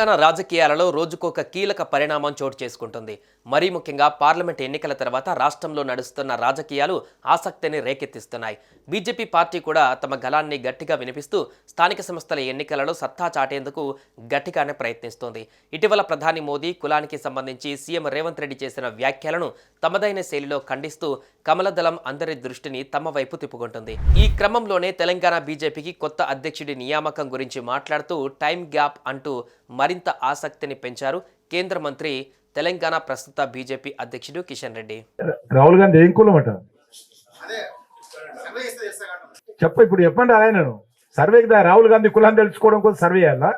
తెలంగాణ రాజకీయాలలో రోజుకొక కీలక పరిణామం చోటు చేసుకుంటుంది. మరీ ముఖ్యంగా పార్లమెంట్ ఎన్నికల తర్వాత రాష్ట్రంలో నడుస్తున్న రాజకీయాలు ఆసక్తిని రేకెత్తిస్తున్నాయి. బీజేపీ పార్టీ కూడా తమ గలాన్ని గట్టిగా వినిపిస్తూ స్థానిక సంస్థల ఎన్నికలలో సత్తా చాటేందుకు గట్టిగానే ప్రయత్నిస్తోంది. ఇటీవల ప్రధాని మోదీ కులానికి సంబంధించి సీఎం రేవంత్ రెడ్డి చేసిన వ్యాఖ్యలను తమదైన శైలిలో ఖండిస్తూ కమలదళం అందరి దృష్టిని తమ వైపు తిప్పుకుంటుంది. ఈ క్రమంలోనే తెలంగాణ బీజేపీకి కొత్త అధ్యక్షుడి నియామకం గురించి మాట్లాడుతూ టైం గ్యాప్ అంటూ మరింత ఆసక్తిని పెంచారు కేంద్ర మంత్రి తెలంగాణ ప్రస్తుత బీజేపీ అధ్యక్షుడు కిషన్ రెడ్డి. రాహుల్ గాంధీ ఏం కులం అంట చెప్ప ఇప్పుడు చెప్పండి ఆయనను సర్వేకి దా రాహుల్ గాంధీ కులాన్ని తెలుసుకోవడం కోసం సర్వే చేయాలా?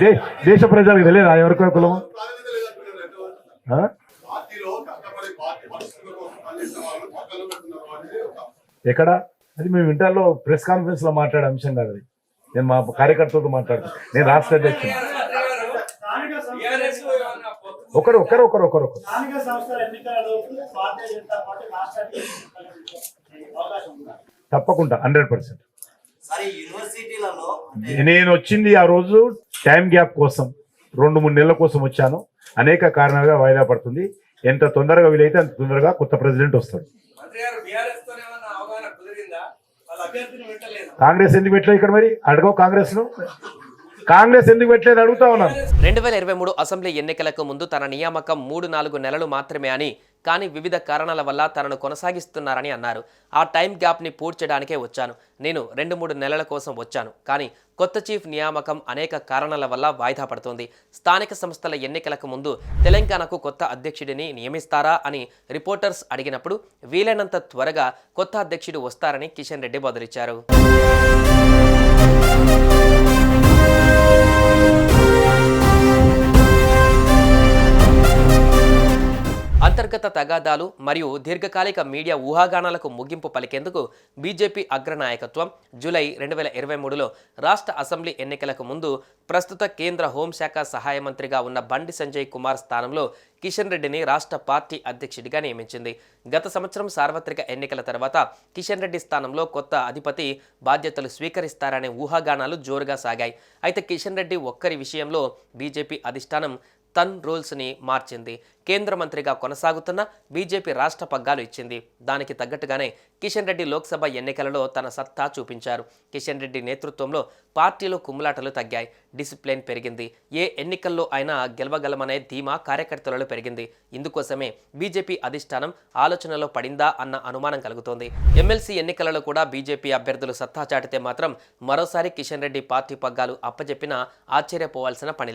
దే- దేశ ప్రజలకు తెలియదు ఎవరికో కులం ఎక్కడ? అది మేము ఇంటర్లో ప్రెస్ కాన్ఫరెన్స్లో మాట్లాడే అంశం కాదు అది. నేను మా కార్యకర్తలతో మాట్లాడుతాను నేను రాష్ట్ర అధ్యక్షుడు ఒకరు ఒకరు ఒకరు ఒకరు ఒకరు. తప్పకుండా హండ్రెడ్ పర్సెంట్. నేను వచ్చింది ఆ రోజు టైం గ్యాప్ కోసం. రెండు మూడు నెలల కోసం వచ్చాను. అనేక కారణాలుగా వాయిదా పడుతుంది. ఎంత తొందరగా వీలైతే అంత తొందరగా కొత్త ప్రెసిడెంట్ వస్తాడు. కాంగ్రెస్ ఎందుకు పెట్టలేదు ఇక్కడ మరి? అడగవు కాంగ్రెస్ను కాంగ్రెస్ ఎందుకు పెట్టలేదు? అడుగుతా ఉన్నాను. రెండు వేల ఇరవై మూడు అసెంబ్లీ ఎన్నికలకు ముందు తన నియామకం మూడు నాలుగు నెలలు మాత్రమే అని కానీ వివిధ కారణాల వల్ల తనను కొనసాగిస్తున్నారని అన్నారు. ఆ టైం గ్యాప్ని పూడ్చడానికే వచ్చాను. నేను రెండు మూడు నెలల కోసం వచ్చాను. కానీ కొత్త చీఫ్ నియామకం అనేక కారణాల వల్ల వాయిదా పడుతోంది. స్థానిక సంస్థల ఎన్నికలకు ముందు తెలంగాణకు కొత్త అధ్యక్షుడిని నియమిస్తారా అని రిపోర్టర్స్ అడిగినప్పుడు వీలైనంత త్వరగా కొత్త అధ్యక్షుడు వస్తారని కిషన్ రెడ్డి బదులిచ్చారు. అంతర్గత తగాదాలు మరియు దీర్ఘకాలిక మీడియా ఊహాగానాలకు ముగింపు పలికేందుకు బీజేపీ అగ్రనాయకత్వం జూలై రెండు వేల ఇరవై మూడులో రాష్ట్ర అసెంబ్లీ ఎన్నికలకు ముందు ప్రస్తుత కేంద్ర హోంశాఖ సహాయ మంత్రిగా ఉన్న బండి సంజయ్ కుమార్ స్థానంలో కిషన్ రెడ్డిని రాష్ట్ర పార్టీ అధ్యక్షుడిగా నియమించింది. గత సంవత్సరం సార్వత్రిక ఎన్నికల తర్వాత కిషన్ రెడ్డి స్థానంలో కొత్త అధిపతి బాధ్యతలు స్వీకరిస్తారనే ఊహాగానాలు జోరుగా సాగాయి. అయితే కిషన్ రెడ్డి ఒక్కరి విషయంలో బీజేపీ అధిష్టానం తన్ రూల్స్ని మార్చింది. కేంద్ర మంత్రిగా కొనసాగుతున్న బీజేపీ రాష్ట్ర పగ్గాలు ఇచ్చింది. దానికి తగ్గట్టుగానే కిషన్ రెడ్డి లోక్సభ ఎన్నికలలో తన సత్తా చూపించారు. కిషన్ రెడ్డి నేతృత్వంలో పార్టీలో కుమ్ములాటలు తగ్గాయి. డిసిప్లిన్ పెరిగింది. ఏ ఎన్నికల్లో అయినా గెలవగలమనే ధీమా కార్యకర్తలలో పెరిగింది. ఇందుకోసమే బీజేపీ అధిష్టానం ఆలోచనలో పడిందా అన్న అనుమానం కలుగుతోంది. ఎమ్మెల్సీ ఎన్నికలలో కూడా బీజేపీ అభ్యర్థులు సత్తా చాటితే మాత్రం మరోసారి కిషన్ రెడ్డి పార్టీ పగ్గాలు అప్పజెప్పినా ఆశ్చర్యపోవాల్సిన పని